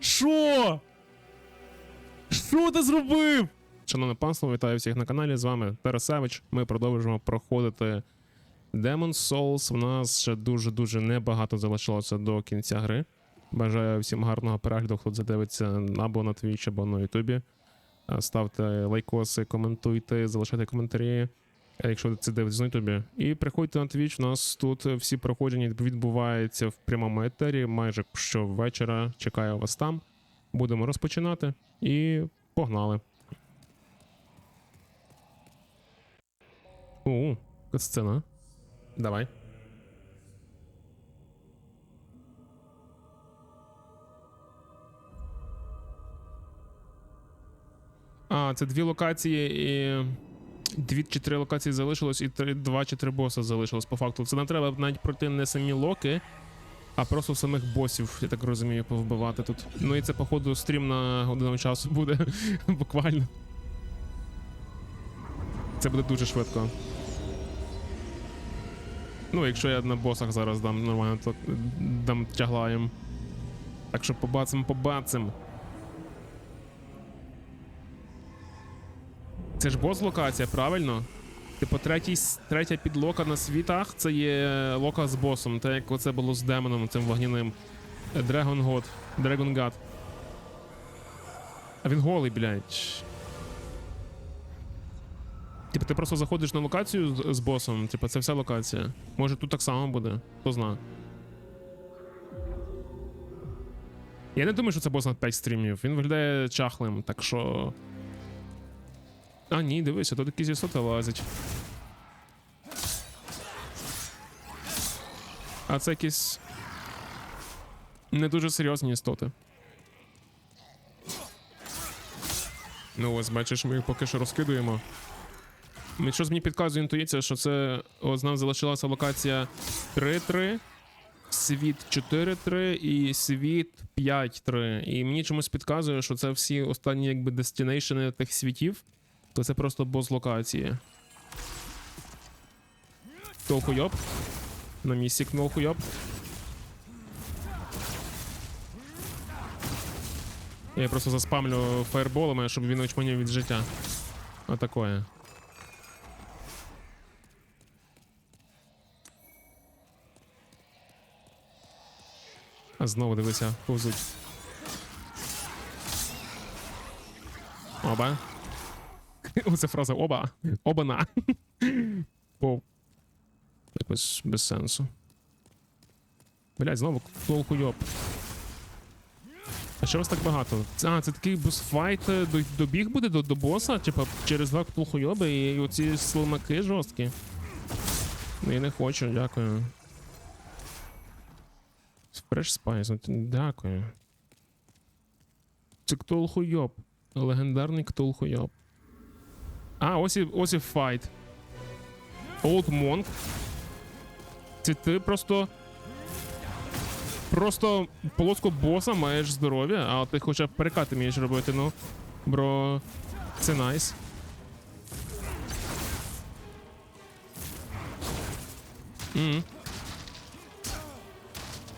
Що? Що ти зробив? Шановне панство, вітаю всіх на каналі. З вами Тарасевич. Ми продовжуємо проходити Demon's Souls. У нас ще дуже-дуже небагато залишилося до кінця гри. Бажаю всім гарного перегляду, хто задивиться або на Twitch, або на Ютубі. Ставте лайкоси, коментуйте, залишайте коментарі, якщо це дивитесь Ютубі. І приходьте на Twitch. У нас тут всі проходження відбуваються в прямому етері майже щовечора. Чекаю вас там. Будемо розпочинати і погнали. У, сцена. Давай. А, це дві локації і. Дві чи три локації залишилось, і три, два чи три боса залишилось по факту. Це не треба навіть пройти не самі локи, а просто самих босів, я так розумію, повбивати тут. Ну і це, походу, стрім на годину часу буде буквально. Це буде дуже швидко. Ну, якщо я на босах зараз дам нормально, то дам тяглаєм. Так що побацим, побацим. Це ж бос локація, правильно? Типу, третій, третя підлока на світах це є лока з босом, так як оце було з демоном, цим вогняним. Dragon God. Dragon God. А він голий, блядь. Типу, ти просто заходиш на локацію з, з босом, типу, це вся локація. Може тут так само буде, хто зна. Я не думаю, що це бос на 5 стрімів. Він виглядає чахлим, так що. А, ні, дивися, тут якісь істоти лазять. А це якісь. Не дуже серйозні істоти. Ну, ось, бачиш, ми їх поки що розкидуємо. Щось мені підказує інтуїція, що це ось нам залишилася локація 3-3, світ 4-3 і світ 5-3. І мені чомусь підказує, що це всі останні якби дестінейшени тих світів, то це просто бос локації. Толхуйоб. На місці кнолхуйоб. Я просто заспамлю фаерболами, щоб він очманів від життя. Отакое. А знову дивися, повзуть. Оба. Оце фраза оба. Оба-на. По. Якось без сенсу. Блять, знову толкуйоб. А що вас так багато? А, це такий босфайт е, до- добіг буде до, до боса, типа через два ктулхуйоби і оці слимаки жорсткі. Ну, Я не хочу, дякую. Fresh Spice, дякую. Це ктулхуйоб. Легендарний ктулхуйоб. А, ось і, ось і файт. Old Monk. Це ти просто. Просто полоску боса маєш здоров'я, а ти хоча б перекати вмієш робити, ну. Бро. Це найс. Мгм.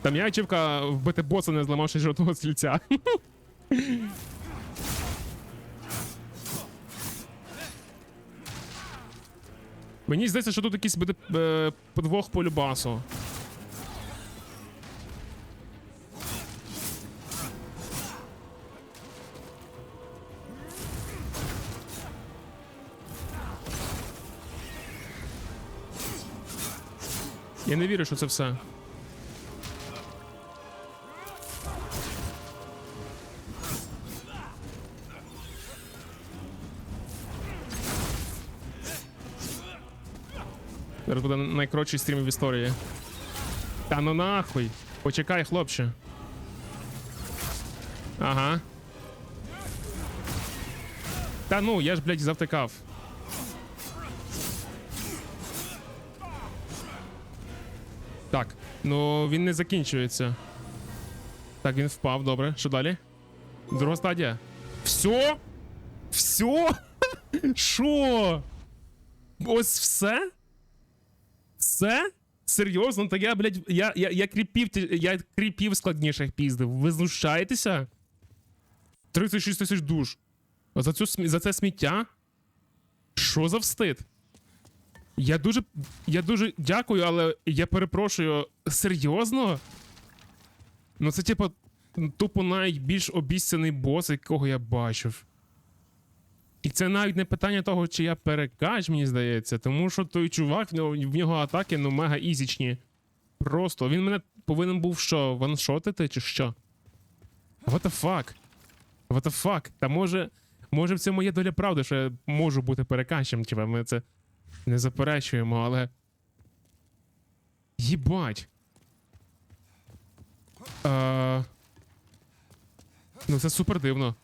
Там я очівка вбити боса, не зламавши жодного стільця. Мені здається, що тут якийсь буде е, подвох по любасу. Я не вірю, що це все. Зараз буде найкоротший стрім в історії. Та ну нахуй. Почекай, хлопче. Ага. Та ну, я ж, блядь, завтикав. Так, ну він не закінчується. Так, він впав, добре. Що далі? Друга стадія. Все? Все? Що? Ось все? Все? Серйозно, так я, блядь, я, я, я кріпів, я кріпів складніших піздив. Ви знущаєтеся? 36 тисяч душ. За, цю, за це сміття? Що за встид? Я дуже, я дуже дякую, але я перепрошую, серйозно? Ну це типу тупо найбільш обіцяний бос, якого я бачив. І це навіть не питання того, чи я перекач, мені здається, тому що той чувак, в нього, атаки ну мега ізічні. Просто він мене повинен був що, ваншотити чи що? What the fuck? What the fuck? Та може, може в цьому доля правди, що я можу бути перекачем, типа ми це не заперечуємо, але. Їбать. Е... Ну, це супер дивно.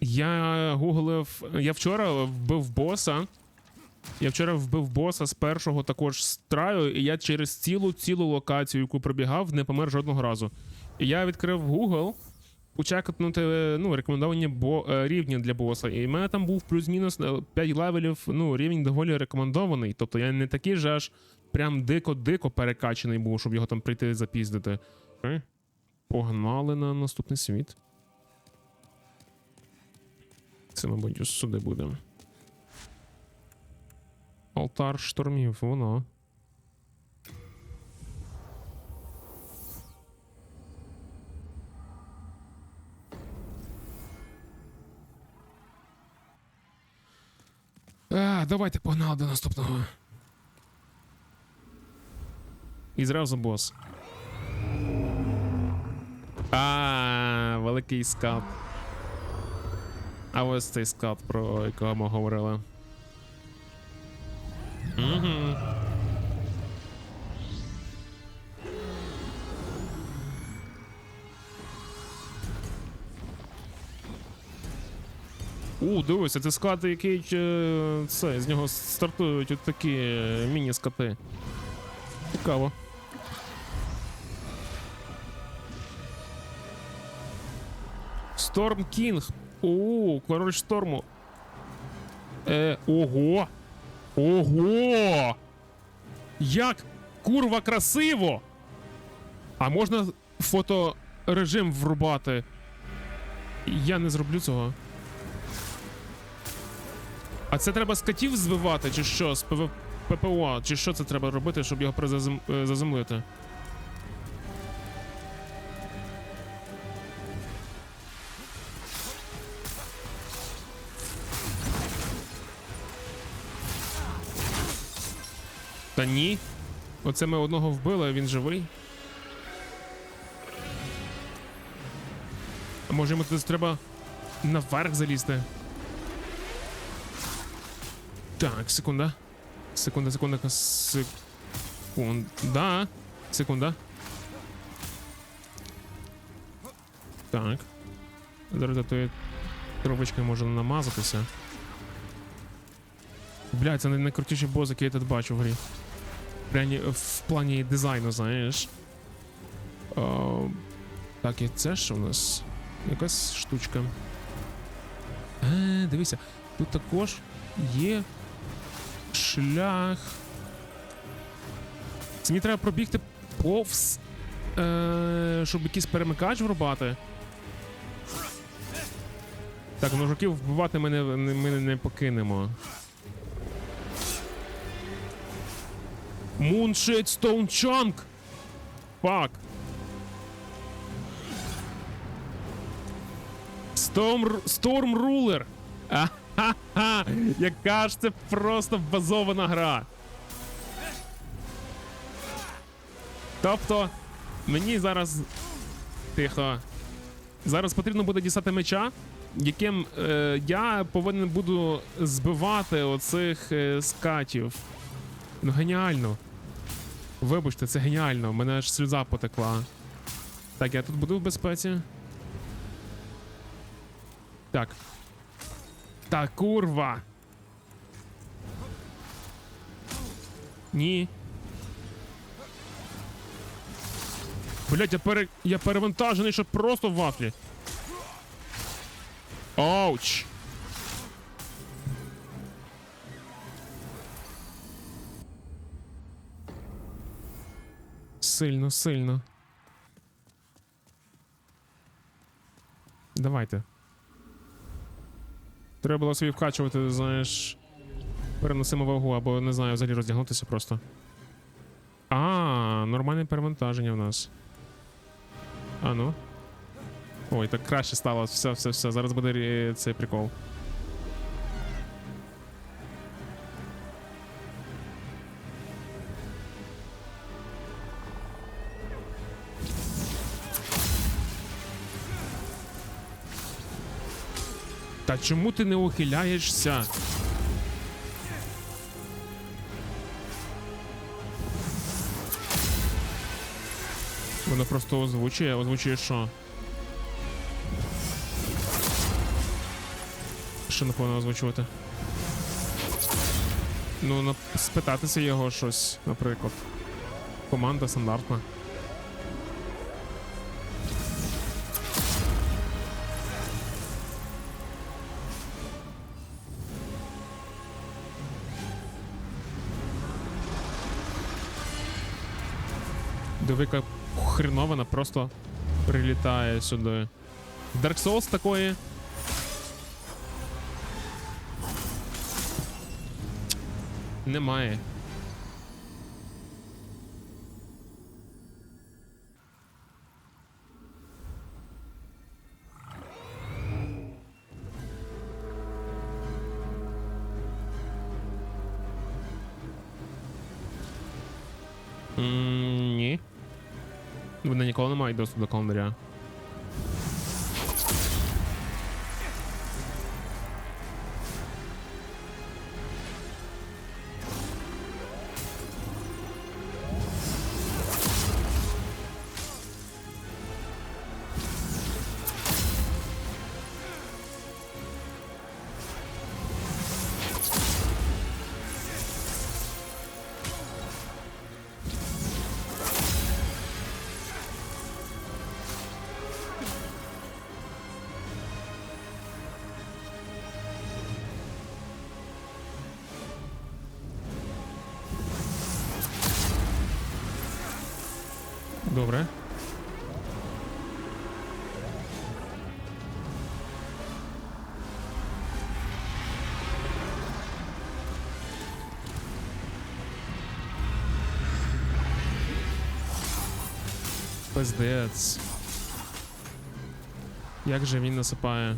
Я гуглив. Я вчора вбив боса. Я вчора вбив боса з першого також страю, і я через цілу цілу локацію, яку пробігав, не помер жодного разу. І я відкрив Google, почекати ну, рекомендовані бо, е, рівні для боса. І в мене там був плюс-мінус е, 5 левелів, ну, рівень доволі рекомендований. Тобто я не такий же аж прям дико-дико перекачаний був, щоб його там прийти запіздити. Погнали на наступний світ. Це, мабуть, сюди буде. Алтар штормів, воно. А, давайте погнали до наступного. І зразу бос. А, великий скаут. А ось цей скаут, про якого ми говорили. Угу. У, дивися, це скат, який е, це, з нього стартують от такі е, міні-скати. Цікаво. Storm King. О, король шторму. Е, ого! Ого! Як курва красиво! А можна фоторежим врубати? Я не зроблю цього. А це треба з катів збивати, чи що? З ПВ... ППО, чи що це треба робити, щоб його призазем... е, заземлити? Та ні. Оце ми одного вбили, а він живий. А може йому тут треба наверх залізти? Так, секунда. Секунда, секунда, секунда. Секунда. Так. Зараз за тої трубочки можна намазатися. Бля, це най- найкрутіший бос, який я тут бачу в грі. В плані дизайну, знаєш. О, так, і це що в нас? Якась штучка. Е, дивися, тут також є шлях. Мені треба пробігти повз. Е, щоб якийсь перемикач врубати. Так, ну жуків вбивати ми не- ми не покинемо. Stone Chunk! Фак. Storm, Storm Ruler. Аха-ха! Яка ж це просто базована гра. Тобто, мені зараз. Тихо. Зараз потрібно буде дістати меча, яким е, я повинен буду збивати оцих е, скатів. Ну, геніально. Вибачте, це геніально. Мене аж сльоза потекла. Так, я тут буду в безпеці. Так. Та курва. Ні. Блять, я пере... я перевантажений, що просто в вафлі. Оуч. Сильно, сильно. Давайте. Треба було собі вкачувати, знаєш, переносимо вагу, або не знаю, взагалі роздягнутися просто. А, нормальне перевантаження в нас. А ну. Ой, так краще стало. Все, все, все. Зараз буде цей прикол. Та чому ти не ухиляєшся? Воно просто озвучує, озвучує що? Що не повинно озвучувати? Ну, спитатися його щось, наприклад. Команда стандартна. Дивика хренована просто прилітає сюди. Dark Souls такої. Немає. Не мають Добре. Пиздець. Як же він насипає?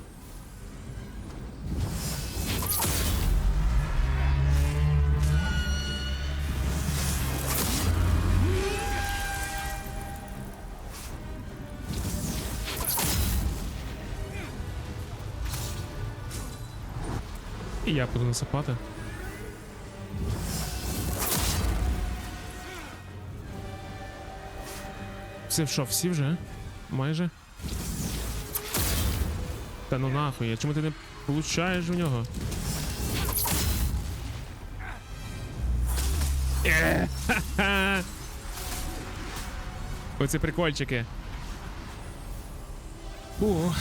І я буду насипати. Все що, всі вже? Майже? Та ну нахуй, а чому ти не получаєш в нього? Е, ха-ха. Оці прикольчики. О.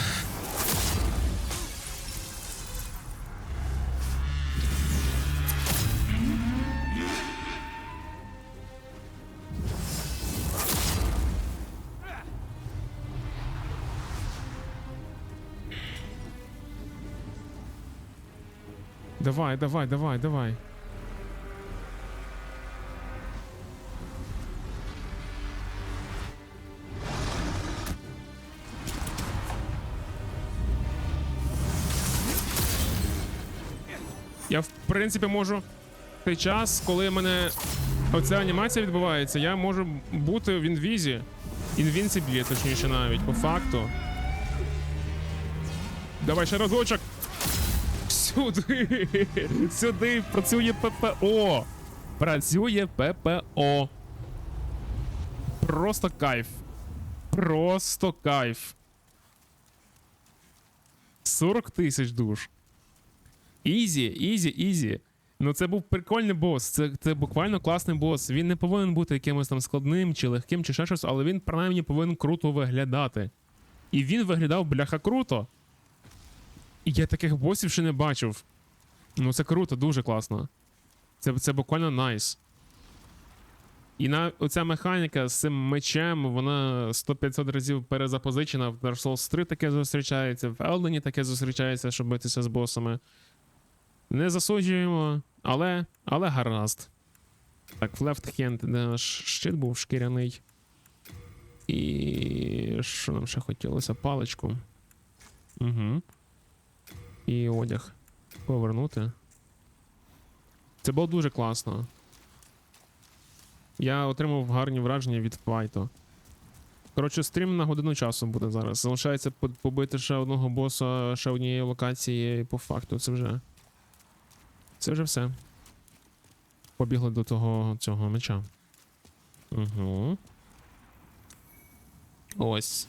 Давай, давай, давай, давай. Я, в принципі, можу в той час, коли в мене оця анімація відбувається, я можу бути в інвізі. Інвінсиблі, точніше навіть, по факту. Давай ще разочок. Сюди! Сюди працює ППО! Працює ППО. Просто кайф. Просто кайф. 40 тисяч душ. Ізі, ізі, ізі. Ну це був прикольний бос. Це, це буквально класний бос. Він не повинен бути якимось там складним чи легким, чи ще щось, але він принаймні повинен круто виглядати. І він виглядав бляха круто. Я таких босів ще не бачив. Ну це круто, дуже класно. Це, це буквально найс. І на оця механіка з цим мечем, вона 100-500 разів перезапозичена. В Dark Souls 3 таке зустрічається, в Elden таке зустрічається, щоб битися з босами. Не засуджуємо, але, але гаразд. Так, в Left Hand, наш щит був шкіряний. І що нам ще хотілося? Паличку. Угу. І одяг. Повернути. Це було дуже класно. Я отримав гарні враження від файту. Коротше, стрім на годину часу буде зараз. Залишається побити ще одного боса, ще однієї локації, і по факту це вже. Це вже все. Побігли до того цього меча. Угу. Ось.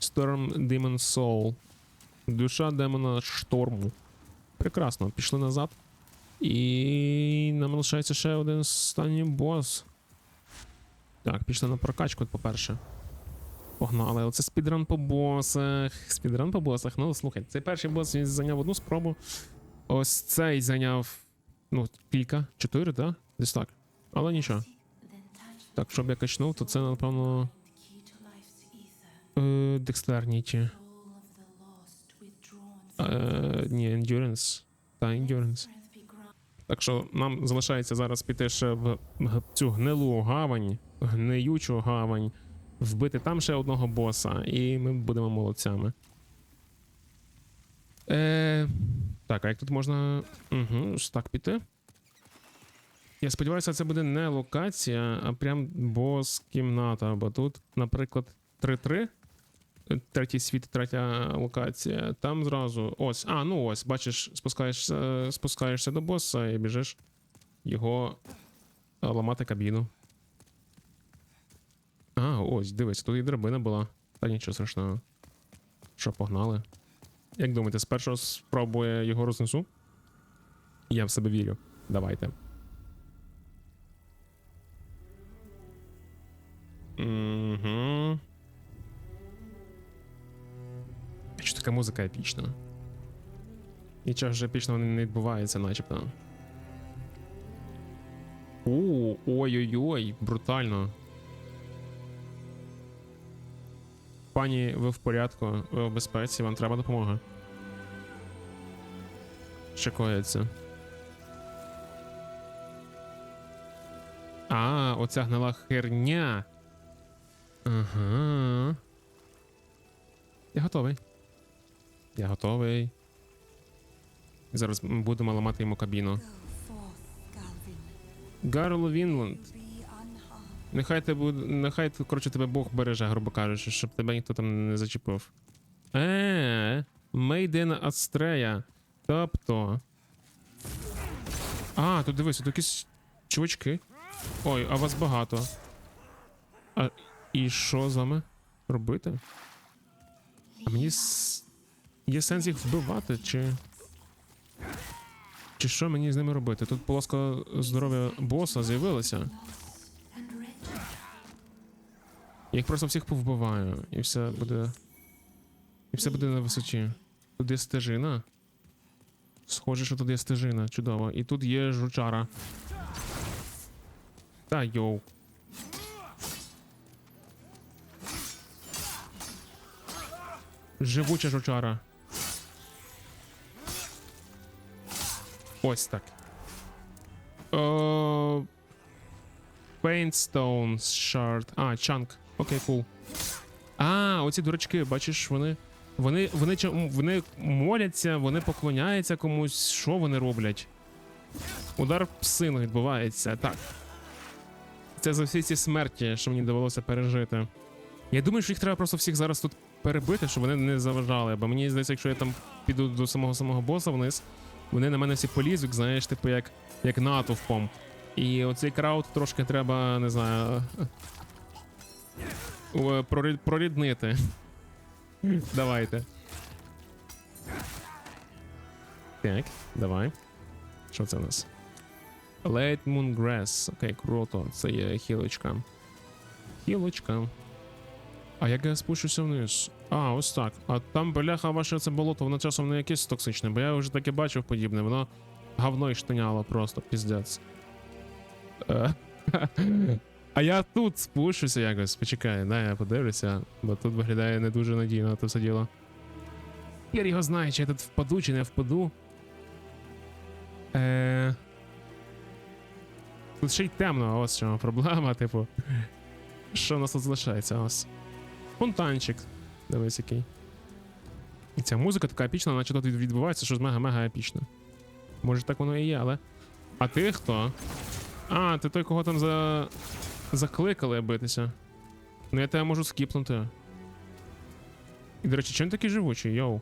Storm Demon Soul. Душа демона шторму. Прекрасно, пішли назад. І нам лишається ще один останній бос. Так, пішли на прокачку, по-перше. Погнали. Оце спідран по босах. Спідран по босах. Ну, слухай, цей перший бос він зайняв одну спробу. Ось цей зайняв. Ну, кілька, чотири, так? Десь так. Але нічого. Так, щоб я качнув, то це, напевно. Е, декстерніті. Е, ні, endurance. Та, endurance. Так що нам залишається зараз піти ще в цю гнилу гавань, гниючу гавань, вбити там ще одного боса, і ми будемо молодцями. Е, так, а як тут можна. Угу, так піти. Я сподіваюся, це буде не локація, а прям бос-кімната. Бо тут, наприклад, 3-3. Третій світ, третя локація. Там зразу. Ось. А, ну ось, бачиш, спускаєшся, спускаєшся до боса і біжиш його е, ламати кабіну. А, ось, дивись, тут і драбина була. Та нічого страшного. Що, погнали? Як думаєте, спершу спробує його рознесу? Я в себе вірю. Давайте. Угу. Така музика епічна? Нічого ж епічного не відбувається, начебто. Ой-ой-ой, брутально. Пані, ви в порядку, ви в безпеці, вам треба допомога. Що коїться? А, оця гнила херня. Ага. Я готовий. Я готовий. Зараз будемо ламати йому кабіну. Гарл Вінланд. Нехай тебе буде. Нехай коротше тебе Бог береже, грубо кажучи, щоб тебе ніхто там не зачепив. Е, Мейден Астрея. Тобто. А, тут дивись, тут якісь чувачки. Ой, а вас багато. А і що з вами робити? А мені с... є сенс їх вбивати, чи. Чи що мені з ними робити? Тут полоска здоров'я боса з'явилася. Я їх просто всіх повбиваю, і все буде. І все буде на висоті. Тут є стежина. Схоже, що тут є стежина, чудово. І тут є жучара. Та йоу. Живуча жучара. Ось так. О... Paintstone Shard. А, чанк. Окей, кул. А, оці дурачки, бачиш, вони. Вони, вони, вони моляться, вони поклоняються комусь. Що вони роблять? Удар псину відбувається. Так. Це за всі ці смерті, що мені довелося пережити. Я думаю, що їх треба просто всіх зараз тут перебити, щоб вони не заважали. Бо мені здається, якщо я там піду до самого самого боса вниз, вони на мене всі полізуть, знаєш, типу як, як натовпом. І оцей крауд трошки треба, не знаю. Проріднити. Давайте. Так, давай. Що це у нас? Late Moon Grass. Окей, круто. Це є хілочка. Хілочка. А як я спущуся вниз? А, ось так. А там, бляха, ваше це болото, воно часом не якесь токсичне, бо я вже таке бачив подібне, воно говно й штаняло просто, піздець. Е, А я тут спущуся якось. Почекай, дай я подивлюся, бо тут виглядає не дуже надійно це все діло. Хер його знає, чи я тут впаду, чи не впаду. Е... Тут ще й темно, ось в чому проблема, типу. Що у нас тут залишається? Ось. Фонтанчик. Дивись який. І ця музика така епічна, наче тут відбувається щось мега-мега епічне. Може так воно і є, але. А ти хто? А, ти той, кого там за. закликали битися. Ну я тебе можу скіпнути. І, до речі, чим такий живучий, йоу?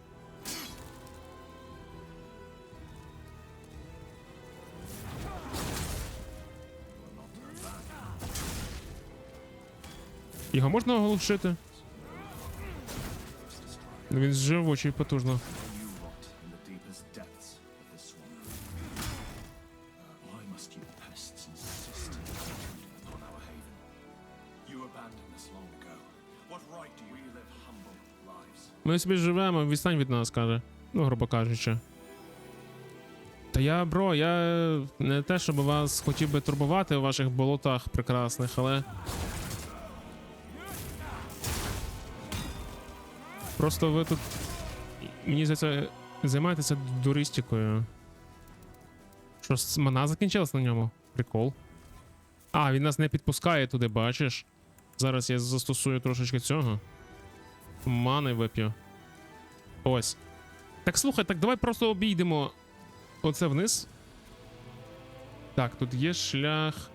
Його можна оглушити? Ну, Він живучий потужно. Ми собі живемо, відстань від нас, каже. Ну, грубо кажучи. Та я, бро, я не те, щоб вас хотів би турбувати у ваших болотах прекрасних, але. Просто ви тут. Мені здається, займаєтеся дуристикою. Що, мана закінчилась на ньому? Прикол. А, він нас не підпускає туди, бачиш? Зараз я застосую трошечки цього. Мани вип'ю. Ось. Так слухай, так давай просто обійдемо оце вниз. Так, тут є шлях.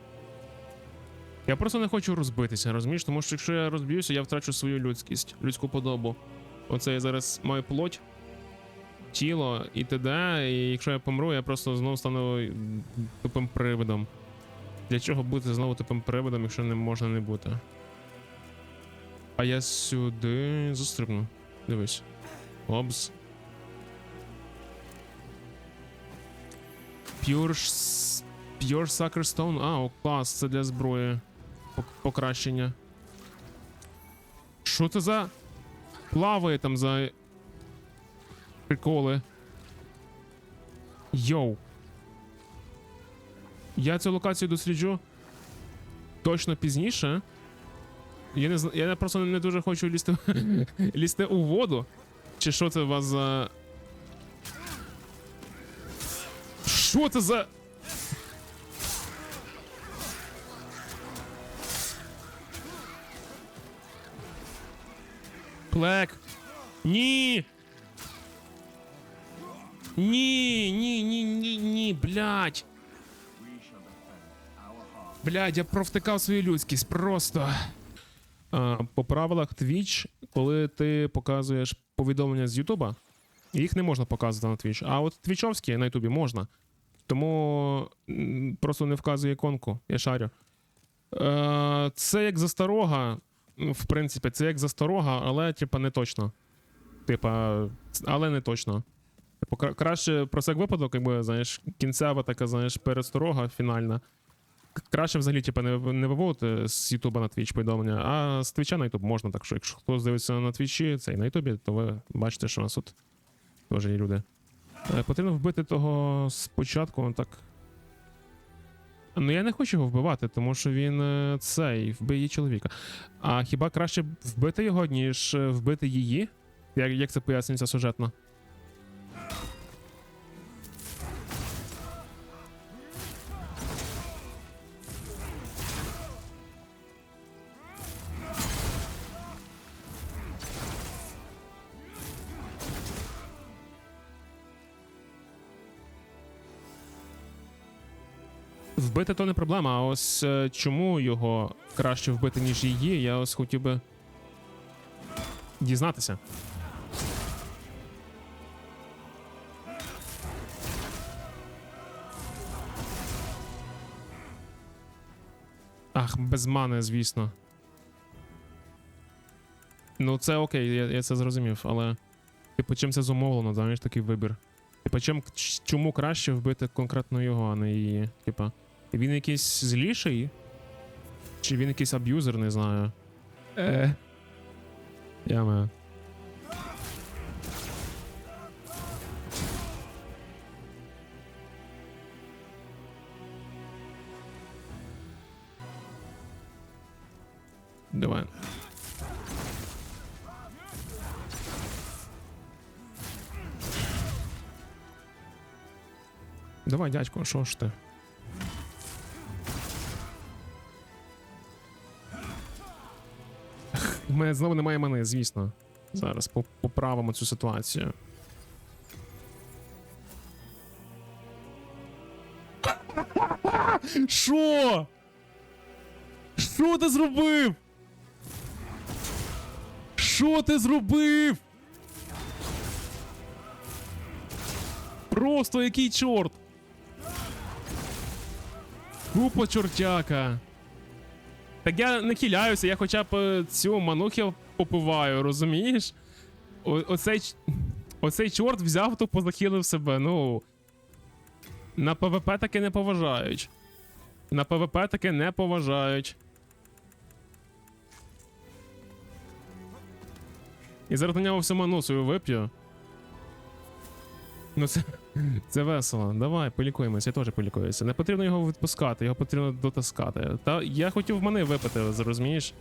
Я просто не хочу розбитися, розумієш? Тому що якщо я розб'юся, я втрачу свою людськість, людську подобу. Оце я зараз маю плоть, тіло і т.д. І якщо я помру, я просто знову стану тупим привидом. Для чого бути знову тупим привидом, якщо не можна не бути? А я сюди застрибну. Дивись. Обс. Pure, Pure Sucker Stone. А, о, клас, це для зброї. Покращення. Що це за. Плаває там за. Приколи. Йоу. Я цю локацію досліджу точно пізніше. Я не зна- я просто не дуже хочу лізти, лізти у воду. Чи що це у вас за. Що це за. Плек. Ні. Ні, ні, ні, ні, ні, блядь. Блядь, я провтикав свою людськість просто. А, по правилах Twitch, коли ти показуєш повідомлення з Ютуба, їх не можна показувати на Twitch. А от твічовські на Ютубі можна. Тому просто не вказує іконку, я шарю. Е, це як засторога. ну, В принципі, це як засторога, але типа не точно. Типа, але не точно. Типу, кра- краще про всяк випадок, якби, знаєш, кінцева така, знаєш, пересторога фінальна. Краще взагалі, типа, не, не виводити з Ютуба на Twitch повідомлення, а з Твіча на Ютуб можна. Так що, якщо хтось дивиться на Твічі, це і на Ютубі, то ви бачите, що у нас тут теж є люди. Е, Потрібно вбити того спочатку, так. Ну я не хочу його вбивати, тому що він е, цей вбиє чоловіка. А хіба краще вбити його, ніж е, вбити її? Як, як це пояснюється сюжетно? Вбити то не проблема, а ось е, чому його краще вбити, ніж її, я ось хотів би дізнатися. Ах, без мани, звісно. Ну, це окей, я, я це зрозумів, але. Типу, чим це зумовлено, знаєш, такий вибір. Типа, чим чому краще вбити конкретно його, а не її? Типа, він якийсь зліший? Чи він якийсь аб'юзер, не знаю. Е. Яме. Давай. Давай, дядько, що ж ти? Мене знову немає мани, звісно. Зараз поправимо цю ситуацію. Що? Що ти зробив? Що ти зробив? Просто який чорт? Купа чортяка. Так я не хиляюся, я хоча б е, цю манухи попиваю, розумієш? О, оцей, оцей чорт взяв тупо захилив себе. Ну. На ПВП таки не поважають. На ПВП таки не поважають. І зараз на нього всю ману свою вип'ю. Ну це, це весело. Давай, полікуємося, я теж полікуюся. Не потрібно його відпускати, його потрібно дотаскати. Та я хотів мани випити, зрозумієш?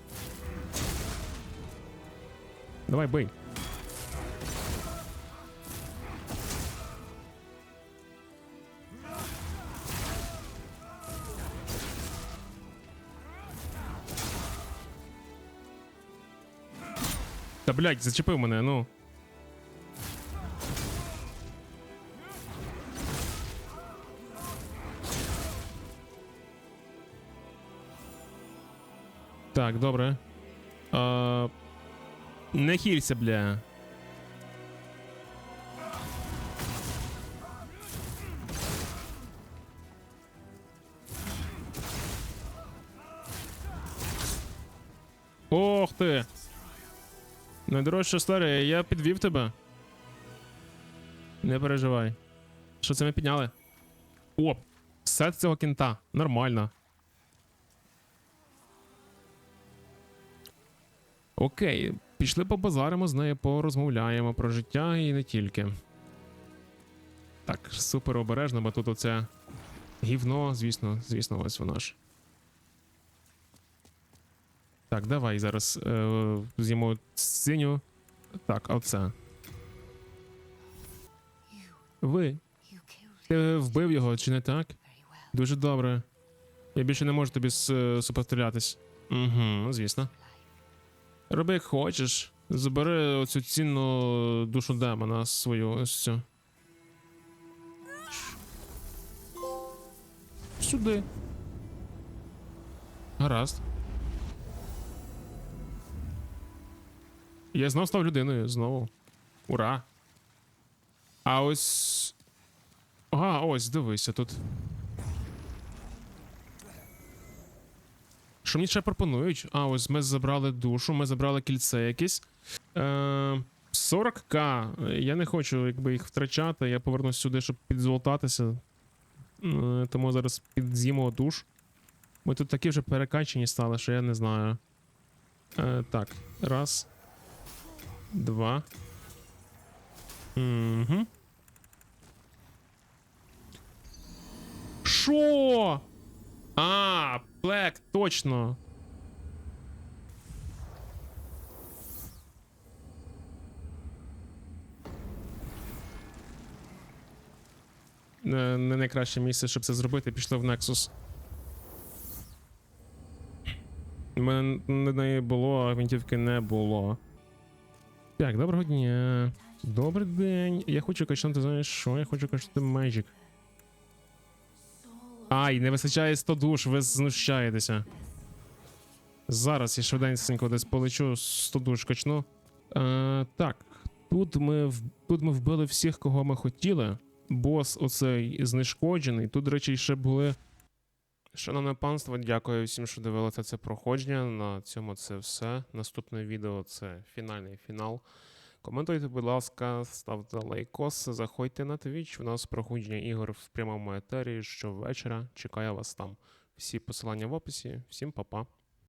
Давай, бий. Та блядь, зачепив мене, ну. Так, добре. А, не хілься, бля. Ох ти! Найдорожча старе, я підвів тебе. Не переживай. Що це ми підняли? О! Сет цього кінта. Нормально. Окей, пішли побазаримо з нею, порозмовляємо про життя і не тільки. Так, супер обережно, бо тут оце гівно, звісно, звісно, ось воно ж. Так, давай зараз е, з'їмо синю. Так, оце. Ви. Ти вбив його, чи не так? Дуже добре. Я більше не можу тобі с- супротивлятись. Угу, звісно. Роби як хочеш. Забери оцю цінну душу демона свою ось цю. Сюди. Гаразд. Я знов став людиною знову. Ура! А ось. А, ось, дивися тут. Що мені ще пропонують? А, ось ми забрали душу, ми забрали кільце якесь. Е, 40к. Я не хочу якби, їх втрачати. Я повернусь сюди, щоб підзолотатися. Е, тому зараз підз'їмо душ. Ми тут такі вже перекачені стали, що я не знаю. Е, так, раз. Два. Угу. Шо? А, Блек, точно. Не, не найкраще місце, щоб це зробити, пішли в Nexus. У мене не було, а гвинтівки не було. Так, доброго дня. Добрий день. Я хочу качнути, знаєш що? Я хочу качнути Magic. Ай, не вистачає 100 душ, ви знущаєтеся. Зараз я швиденько десь полечу 100 душ качну. Е, так, тут ми, тут ми вбили всіх, кого ми хотіли. Бос оцей знешкоджений. Тут, до речі, ще були. Шановне панство, дякую всім, що дивилися це проходження. На цьому це все. Наступне відео це фінальний фінал. Коментуйте, будь ласка, ставте лайкос, заходьте на Twitch. У нас проходження ігор в прямому етері щовечора. Чекаю вас там. Всі посилання в описі. Всім па-па.